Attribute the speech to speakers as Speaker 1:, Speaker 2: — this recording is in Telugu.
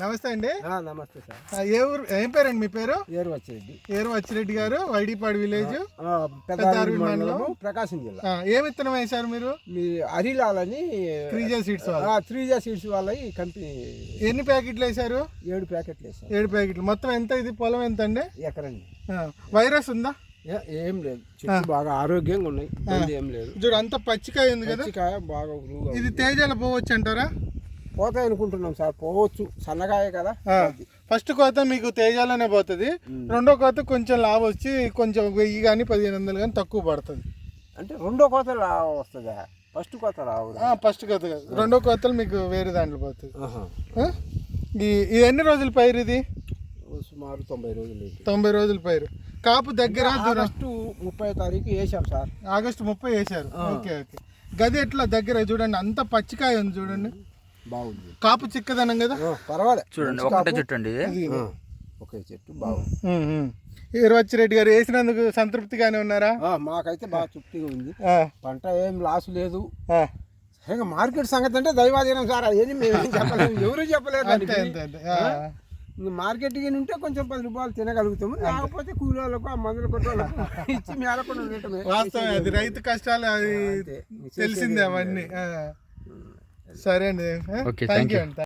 Speaker 1: నమస్తే అండి.
Speaker 2: ఆ, నమస్తే సార్.
Speaker 1: ఏ ఊరు ఏం పేరండి మీ పేరు?
Speaker 2: ఏరు వచ్చేది
Speaker 1: ఏరు వచ్చిరెడ్డి గారు వైడిపాడు విలేజ్
Speaker 2: మండలము ప్రకాశం జిల్లా.
Speaker 1: ఏ విత్తనం వేశారు మీరు?
Speaker 2: మీ హరిలాలని
Speaker 1: త్రీజే సీడ్స్ వాళ్ళు.
Speaker 2: త్రీజా సీడ్స్ వాళ్ళ ఈ కంపెనీ
Speaker 1: ఎన్ని ప్యాకెట్లు వేశారు?
Speaker 2: ఏడు ప్యాకెట్లు వేసాం
Speaker 1: ఏడు ప్యాకెట్లు. మొత్తం ఎంత ఇది? పొలం ఎంత అండి?
Speaker 2: ఎకరండి.
Speaker 1: వైరస్ ఉందా?
Speaker 2: ఏ- లేదు. చెట్లు బాగా ఆరోగ్యంగా ఉన్నాయి. ఏం లేదు.
Speaker 1: చూడు అంత పచ్చికాయ ఉంది కదా.
Speaker 2: పచ్చికాయ బాగా.
Speaker 1: ఇది తేజాల పోవచ్చు అంటారా?
Speaker 2: పోతాయి అనుకుంటున్నాం సార్. పోవచ్చు. సన్నగాయ కదా.
Speaker 1: ఫస్ట్ కోత మీకు తేజాలోనే పోతుంది. రెండో కోత కొంచెం లాభ వచ్చి కొంచెం వెయ్యి కానీ పదిహేను వందలు కానీ తక్కువ పడుతుంది.
Speaker 2: అంటే రెండో కోత రా వస్తుందా? ఫస్ట్ కోత రావు
Speaker 1: ఫస్ట్ కోత కాదు. రెండో కోతలు మీకు వేరే దాంట్లో పోతుంది? ఈ ఇది ఎన్ని రోజుల పైరు ఇది?
Speaker 2: సుమారు తొంభై రోజులు.
Speaker 1: తొంభై రోజుల పైరు. కాపు దగ్గర
Speaker 2: ఆగస్టు ముప్పై తారీఖు వేసాం సార్.
Speaker 1: ఆగస్టు ముప్పై వేశారు. Okay okay. గది ఎట్లా దగ్గర చూడండి. అంత పచ్చికాయ ఉంది చూడండి.
Speaker 2: బాగుంది.
Speaker 1: కాపు చిక్కదనం కదా?
Speaker 2: పర్వాలేదు
Speaker 3: చూడండి ఒకటే చెట్టు అండి
Speaker 2: ఒకే చెట్టు బాగుంది.
Speaker 1: రెడ్డి గారు వేసినందుకు సంతృప్తిగానే ఉన్నారా?
Speaker 2: ఆ, మాకైతే బాగా తృప్తిగా ఉంది. పంట ఏం లాస్ లేదు. ఇంకా మార్కెట్ సంగతి అంటే దైవాధీనం సార్ మేము ఏం చెప్పలేము. ఎవరు ఇంక మార్కెట్కి ఉంటే కొంచెం పది రూపాయలు తినగలుగుతాము. లేకపోతే కూలీలకు ఆ మందులు కొట్టాలకు ఇచ్చి మేలకుండా ఉండటమే.
Speaker 1: వాస్తవం అది రైతు కష్టాలు అది. తెలిసిందే అవన్నీ. ఆ. సరే అండి
Speaker 3: Okay,
Speaker 1: థ్యాంక్ యూ. అండి